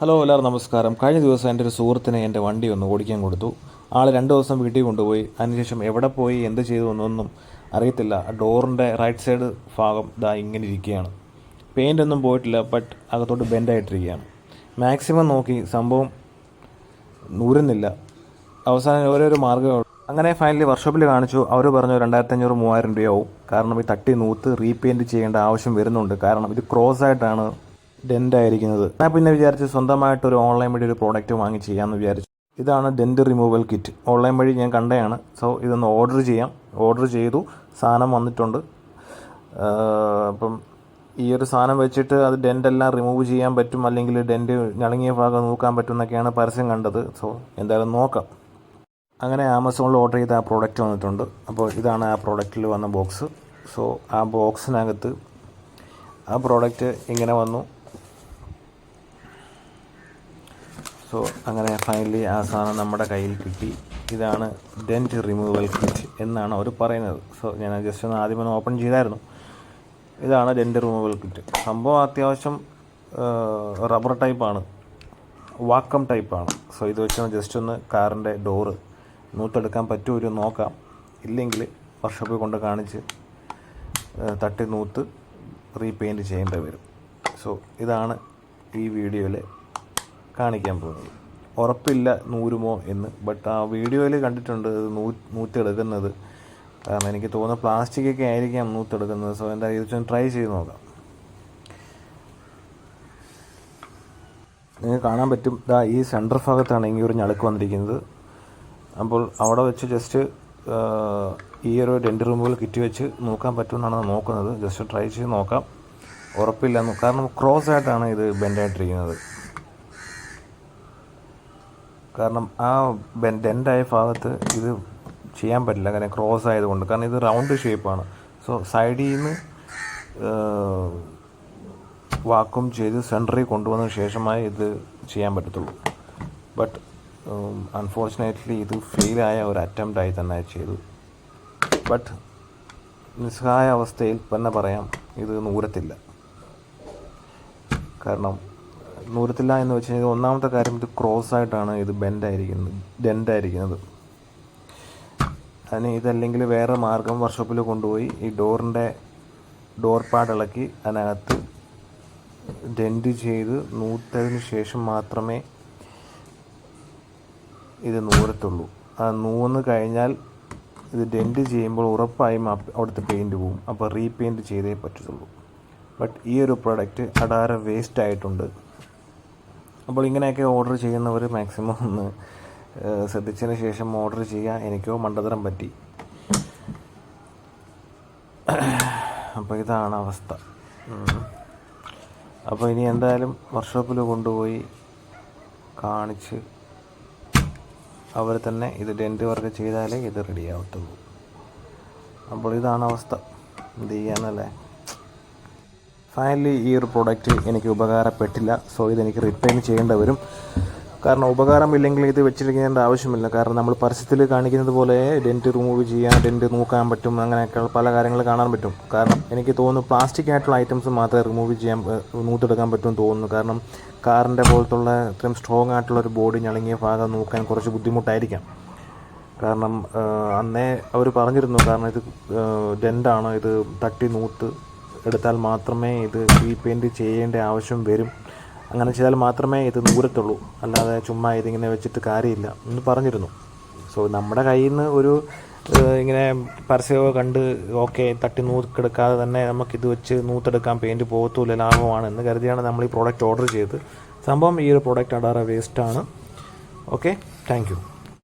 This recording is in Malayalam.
ഹലോ എല്ലാവർക്കും നമസ്കാരം. കഴിഞ്ഞ ദിവസം എന്റെ ഒരു സുഹൃത്തിനെ എന്റെ വണ്ടി ഒന്ന് ഓടിക്കാൻ കൊടുത്തു. ആൾ രണ്ട് ദിവസം വീട്ടിൽ കൊണ്ടുപോയി. അതിനുശേഷം എവിടെ പോയി എന്ത് ചെയ്തു എന്നൊന്നും അറിയത്തില്ല. ഡോറിന്റെ റൈറ്റ് സൈഡ് ഭാഗം ദാ ഇങ്ങനെ ഇരിക്കുകയാണ്. പെയിന്റ് ഒന്നും പോയിട്ടില്ല ബട്ട് അകത്തോട്ട് ബെൻഡായിട്ടിരിക്കുകയാണ്. മാക്സിമം നോക്കി സംഭവം നൂരുന്നില്ല അവസാനം ഓരോരോ മാർഗം അങ്ങനെ ഫൈനലി വർക്ക്ഷോപ്പിൽ കാണിച്ചു. അവർ പറഞ്ഞു രണ്ടായിരത്തി അഞ്ഞൂറ് മൂവായിരം രൂപയാവും. കാരണം ഈ തട്ടി നൂത്ത് റീപെയിന്റ് ചെയ്യേണ്ട ആവശ്യം വരുന്നുണ്ട്. കാരണം ഇത് ക്രോസ് ആയിട്ടാണ് ഡെന്റ് ആയിരിക്കുന്നത് ഞാൻ പിന്നെ വിചാരിച്ച് സ്വന്തമായിട്ട് ഒരു ഓൺലൈൻ വഴി ഒരു പ്രോഡക്റ്റ് വാങ്ങി ചെയ്യാമെന്ന് വിചാരിച്ചു. ഇതാണ് ഡെന്റ് റിമൂവൽ കിറ്റ്. ഓൺലൈൻ വഴി ഞാൻ കണ്ടതാണ്. സോ ഇതൊന്ന് ഓർഡർ ചെയ്യാം. ഓർഡർ ചെയ്തു. സാധനം വന്നിട്ടുണ്ട്. അപ്പം ഈ ഒരു സാധനം വെച്ചിട്ട് അത് ഡെന്റ് എല്ലാം റിമൂവ് ചെയ്യാൻ പറ്റും അല്ലെങ്കിൽ ഡെന്റ് ഞളങ്ങിയ ഭാഗം നോക്കാൻ പറ്റും എന്നൊക്കെയാണ് പരസ്യം കണ്ടത്. സോ എന്തായാലും നോക്കാം. അങ്ങനെ ആമസോണിൽ ഓർഡർ ചെയ്ത ആ പ്രോഡക്റ്റ് വന്നിട്ടുണ്ട്. അപ്പോൾ ഇതാണ് ആ പ്രോഡക്റ്റിൽ വന്ന ബോക്സ്. സോ ആ ബോക്സിനകത്ത് ആ പ്രോഡക്റ്റ് ഇങ്ങനെ വന്നു. സോ അങ്ങനെ ഫൈനലി ആ സാധനം നമ്മുടെ കയ്യിൽ കിട്ടി. ഇതാണ് ഡെന്റ് റിമൂവൽ കിറ്റ് എന്നാണ് അവർ പറയുന്നത്. സോ ഞാൻ ജസ്റ്റ് ഒന്ന് ആദ്യം ഒന്ന് ഓപ്പൺ ചെയ്തായിരുന്നു. ഇതാണ് ഡെന്റ് റിമൂവൽ കിറ്റ് സംഭവം അത്യാവശ്യം റബ്ബർ ടൈപ്പാണ് വാക്കം ടൈപ്പാണ് സോ ഇത് വെച്ച് ജസ്റ്റ് ഒന്ന് കാറിന്റെ ഡോറ് നൂത്തെടുക്കാൻ പറ്റുമോ ഒരു നോക്കാം. ഇല്ലെങ്കിൽ വർഷോപ്പിൽ കൊണ്ട് കാണിച്ച് തട്ടി നൂത്ത് റീപെയിന്റ് ചെയ്യേണ്ടി വരും. സോ ഇതാണ് ഈ വീഡിയോയിൽ കാണിക്കാൻ പോകുന്നത് ഉറപ്പില്ല നൂരുമോ എന്ന്. ബട്ട് ആ വീഡിയോയിൽ കണ്ടിട്ടുണ്ട് ഇത് നൂ നൂറ്റെടുക്കുന്നത്. കാരണം എനിക്ക് തോന്നുന്നു പ്ലാസ്റ്റിക് ഒക്കെ ആയിരിക്കാം നൂത്തെടുക്കുന്നത് സോ എന്താ ഇത് ട്രൈ ചെയ്ത് നോക്കാം. നിങ്ങൾക്ക് കാണാൻ പറ്റും. ഇതാ ഈ സെന്റർ ഭാഗത്താണ് ഈ ഒരു ഞളുക്ക് വന്നിരിക്കുന്നത്. അപ്പോൾ അവിടെ വെച്ച് ജസ്റ്റ് ഈ ഒരു രണ്ട് റൂമുകൾ കിറ്റ് വെച്ച് നോക്കാൻ പറ്റുമെന്നാണ് നോക്കുന്നത്. ജസ്റ്റ് ട്രൈ ചെയ്ത് നോക്കാം. ഉറപ്പില്ല. കാരണം ക്രോസ് ആയിട്ടാണ് ഇത് ബെൻഡായിട്ടിരിക്കുന്നത് കാരണം ആ ബെൻ ഡെൻഡായ ഭാഗത്ത് ഇത് ചെയ്യാൻ പറ്റില്ല. അങ്ങനെ ക്രോസ് ആയതുകൊണ്ട്. കാരണം ഇത് റൗണ്ട് ഷേപ്പാണ്. സോ സൈഡിൽ നിന്ന് വാക്വം ചെയ്ത് സെന്ററിൽ കൊണ്ടുവന്ന ശേഷമായി ഇത് ചെയ്യാൻ പറ്റത്തുള്ളൂ. ബട്ട് അൺഫോർച്ചുനേറ്റ്ലി ഇത് ഫെയിലായ ഒരു അറ്റംപ്റ്റായി തന്നെ ചെയ്തു. ബട്ട് നിസ്സഹായ അവസ്ഥയിൽ തന്നെ പറയാം ഇത് നൂരത്തില്ല. കാരണം നൂരത്തില്ല എന്ന് വെച്ച് കഴിഞ്ഞാൽ ഒന്നാമത്തെ കാര്യം ഇത് ക്രോസ് ആയിട്ടാണ് ഇത് ബെൻഡായിരിക്കുന്നത് ഡെൻഡായിരിക്കുന്നത് അതിന് ഇതല്ലെങ്കിൽ വേറെ മാർഗം വർക്ക്ഷോപ്പിൽ കൊണ്ടുപോയി ഈ ഡോറിന്റെ ഡോർ പാഡ് ഇളക്കി അതിനകത്ത് ഡെൻഡ് ചെയ്ത് നൂറ്റതിന് ശേഷം മാത്രമേ ഇത് നൂരത്തുള്ളൂ ആ നൂന്ന് കഴിഞ്ഞാൽ ഇത് ഡെൻഡ് ചെയ്യുമ്പോൾ ഉറപ്പായും അവിടുത്തെ പെയിന്റ് പോവും. അപ്പോൾ റീപെയിന്റ് ചെയ്തേ പറ്റത്തുള്ളൂ. ബട്ട് ഈ ഒരു പ്രൊഡക്റ്റ് അടാര വേസ്റ്റ് ആയിട്ടുണ്ട്. അപ്പോൾ ഇങ്ങനെയൊക്കെ ഓർഡർ ചെയ്യുന്നവർ മാക്സിമം ഒന്ന് ശ്രദ്ധിച്ചതിന് ശേഷം ഓർഡർ ചെയ്യുക എനിക്കോ മണ്ടതരം പറ്റി. അപ്പോൾ ഇതാണ് അവസ്ഥ. അപ്പോൾ ഇനി എന്തായാലും വർക്ക്ഷോപ്പിൽ കൊണ്ടുപോയി കാണിച്ച് അവർ തന്നെ ഇത് ഡെന്റ് വർക്ക് ചെയ്താലേ ഇത് റെഡിയാവത്തുള്ളൂ അപ്പോൾ ഇതാണ് അവസ്ഥ. എന്ത് ചെയ്യാനല്ലേ? ഫൈനലി ഈ ഒരു പ്രോഡക്റ്റ് എനിക്ക് ഉപകാരപ്പെട്ടില്ല. സോ ഇതെനിക്ക് റിട്ടേൺ ചെയ്യേണ്ടി വരും. കാരണം ഉപകാരമില്ലെങ്കിൽ ഇത് വെച്ചിരിക്കേണ്ട ആവശ്യമില്ല. കാരണം നമ്മൾ പരസ്യത്തിൽ കാണിക്കുന്നത് പോലെ ഡെന്റ് റിമൂവ് ചെയ്യാൻ ഡെന്റ് നോക്കാൻ പറ്റും. അങ്ങനെയൊക്കെയുള്ള പല കാര്യങ്ങൾ കാണാൻ പറ്റും. കാരണം എനിക്ക് തോന്നുന്നു പ്ലാസ്റ്റിക് ആയിട്ടുള്ള ഐറ്റംസ് മാത്രമേ റിമൂവ് ചെയ്യാൻ നൂത്തെടുക്കാൻ പറ്റുമെന്ന് തോന്നുന്നു. കാരണം കാറിന്റെ പോലത്തുള്ള ഇത്രയും സ്ട്രോങ് ആയിട്ടുള്ള ഒരു ബോഡി ഞളങ്ങിയ ഭാഗം നോക്കാൻ കുറച്ച് ബുദ്ധിമുട്ടായിരിക്കാം. കാരണം അന്നേ അവർ പറഞ്ഞിരുന്നു കാരണം ഇത് ഡെന്റാണ് ഇത് തട്ടി നൂത്ത് എടുത്താൽ മാത്രമേ ഇത് റീപെയിന്റ് ചെയ്യേണ്ട ആവശ്യം വരും. അങ്ങനെ ചെയ്താൽ മാത്രമേ ഇത് നൂരത്തുള്ളൂ. അല്ലാതെ ചുമ്മാ ഇതിങ്ങനെ വെച്ചിട്ട് കാര്യമില്ല എന്ന് പറഞ്ഞിരുന്നു. സോ നമ്മുടെ കയ്യിൽ നിന്ന് ഒരു ഇങ്ങനെ പരസ്യമൊക്കെ കണ്ട് ഓക്കെ തട്ടി നൂത്തെടുക്കാതെ തന്നെ നമുക്കിത് വെച്ച് നൂത്തെടുക്കാൻ പെയിന്റ് പോകത്തുമില്ല ലാഭമാണ് എന്ന് കരുതിയാണ് നമ്മൾ ഈ പ്രോഡക്റ്റ് ഓർഡർ ചെയ്ത് സംഭവം ഈ ഒരു പ്രോഡക്റ്റ് അടാറ വേസ്റ്റാണ് ഓക്കെ താങ്ക്